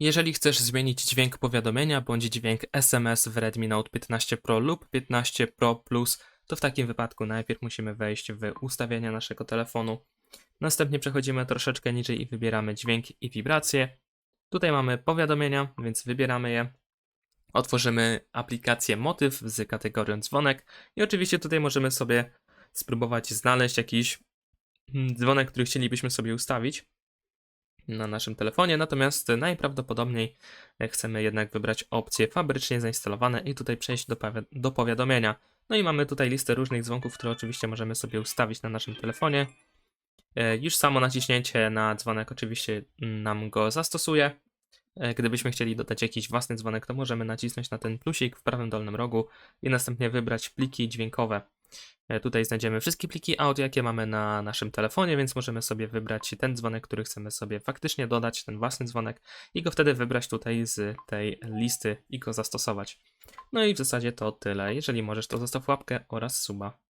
Jeżeli chcesz zmienić dźwięk powiadomienia bądź dźwięk SMS w Redmi Note 15 Pro lub 15 Pro Plus, to w takim wypadku najpierw musimy wejść w ustawienia naszego telefonu. Następnie przechodzimy troszeczkę niżej i wybieramy dźwięk i wibracje. Tutaj mamy powiadomienia, więc wybieramy je. Otworzymy aplikację Motyw z kategorią dzwonek i oczywiście tutaj możemy sobie spróbować znaleźć jakiś mm, dzwonek, który chcielibyśmy sobie ustawić na naszym telefonie, natomiast najprawdopodobniej chcemy jednak wybrać opcję fabrycznie zainstalowane i tutaj przejść do, do powiadomienia. No i mamy tutaj listę różnych dzwonków, które oczywiście możemy sobie ustawić na naszym telefonie. E, Już samo naciśnięcie na dzwonek oczywiście nam go zastosuje. E, Gdybyśmy chcieli dodać jakiś własny dzwonek, to możemy nacisnąć na ten plusik w prawym dolnym rogu i następnie wybrać pliki dźwiękowe. E, Tutaj znajdziemy wszystkie pliki audio, jakie mamy na naszym telefonie, więc możemy sobie wybrać ten dzwonek, który chcemy sobie faktycznie dodać, ten własny dzwonek i go wtedy wybrać tutaj z tej listy i go zastosować. No i w zasadzie to tyle. Jeżeli możesz, to zostaw łapkę oraz suba.